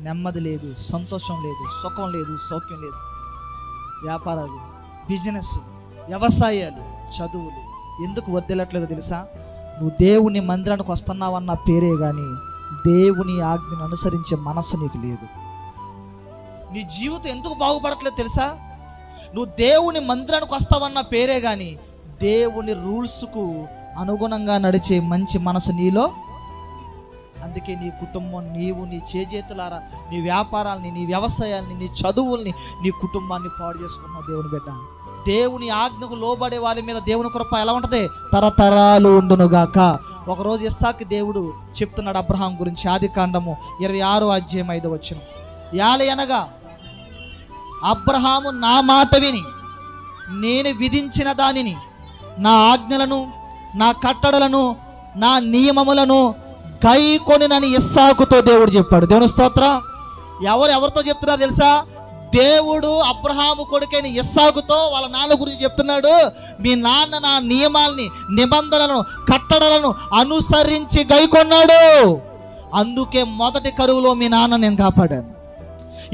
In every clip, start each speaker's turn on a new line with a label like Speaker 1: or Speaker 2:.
Speaker 1: నెమ్మది లేదు సంతోషం లేదు సుఖం లేదు సౌఖ్యం లేదు. వ్యాపారాలు బిజినెస్ వ్యవసాయాలు చదువులు ఎందుకు వద్దలట్లేదు తెలుసా? నువ్వు దేవుని మందిరానికి వస్తున్నావన్న పేరే కానీ దేవుని ఆజ్ఞను అనుసరించే మనసు నీకు లేదు. నీ జీవితం ఎందుకు బాగుపడట్లేదు తెలుసా? నువ్వు దేవుని మందిరానికి వస్తావన్న పేరే కానీ దేవుని రూల్స్కు అనుగుణంగా నడిచే మంచి మనసు నీలో అందుకే నీ కుటుంబం నీవు నీ చేజేతులారా నీ వ్యాపారాల్ని నీ వ్యవసాయాల్ని నీ చదువుల్ని నీ కుటుంబాన్ని పాడు చేసుకున్నావు దేవుని బిడ్డ. దేవుని ఆజ్ఞకు లోబడే వాళ్ళ మీద దేవుని కృప ఎలా ఉంటుంది? తరతరాలు ఉండునుగాక ఒకరోజు ఇస్సాకి దేవుడు చెప్తున్నాడు అబ్రహాం గురించి ఆది కాండము ఇరవై ఆరు అధ్యాయం ఐదు వచ్చిన యాలి అనగా అబ్రహాము నా మాట విని నేను విధించిన దానిని నా ఆజ్ఞలను నా కట్టడలను నా నియమములను కై కొనినని ఇస్సాకుతో దేవుడు చెప్పాడు. దేవుని స్తోత్రం. ఎవరు ఎవరితో చెప్తున్నారు తెలుసా? దేవుడు అబ్రహాము కొడుకైన ఇస్సాకుతో వాళ్ళ నాన్న గురించి చెప్తున్నాడు. మీ నాన్న నా నియమాల్ని నిబంధనలను కట్టడలను అనుసరించి గైకొన్నాడు అందుకే మొదటి కరువులో మీ నాన్న నేను కాపాడాను.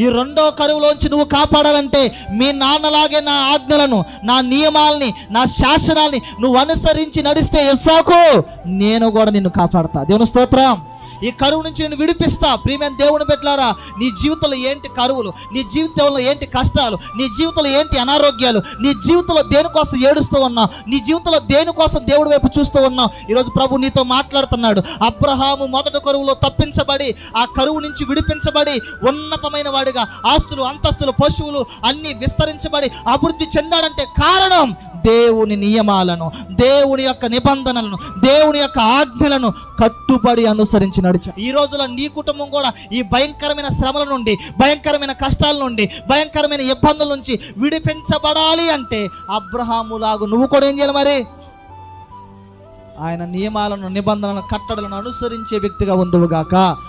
Speaker 1: ఈ రెండో కరువులోంచి నువ్వు కాపాడాలంటే మీ నాన్నలాగే నా ఆజ్ఞలను నా నియమాల్ని నా శాసనాల్ని నువ్వు అనుసరించి నడిస్తే ఎస్సాకు నేను కూడా నిన్ను కాపాడతా. దేవుని స్తోత్రం. ఈ కరువు నుంచి నేను విడిపిస్తా. ప్రియమైన దేవుని పెట్టారా నీ జీవితంలో ఏంటి కరువులు? నీ జీవితంలో ఏంటి కష్టాలు? నీ జీవితంలో ఏంటి అనారోగ్యాలు? నీ జీవితంలో దేనికోసం ఏడుస్తూ ఉన్నావు నీ జీవితంలో దేనికోసం దేవుడి వైపు చూస్తూ ఉన్నావు ఈరోజు ప్రభు నీతో మాట్లాడుతున్నాడు. అబ్రహాము మొదటి కరువులో తప్పించబడి ఆ కరువు నుంచి విడిపించబడి ఉన్నతమైన వాడిగా ఆస్తులు అంతస్తులు పశువులు అన్ని విస్తరించబడి అభివృద్ధి చెందాడంటే కారణం దేవుని నియమాలను దేవుని యొక్క నిబంధనలను దేవుని యొక్క ఆజ్ఞలను కట్టుబడి అనుసరించి నడిచా. ఈ రోజులో నీ కుటుంబం కూడా ఈ భయంకరమైన శ్రమల నుండి భయంకరమైన కష్టాల నుండి భయంకరమైన ఇబ్బందుల నుంచి విడిపించబడాలి అంటే అబ్రహాములాగు నువ్వు కూడా ఏం చేయాలి మరి? ఆయన నియమాలను నిబంధనలను కట్టడలను అనుసరించే వ్యక్తిగా ఉందవుగాక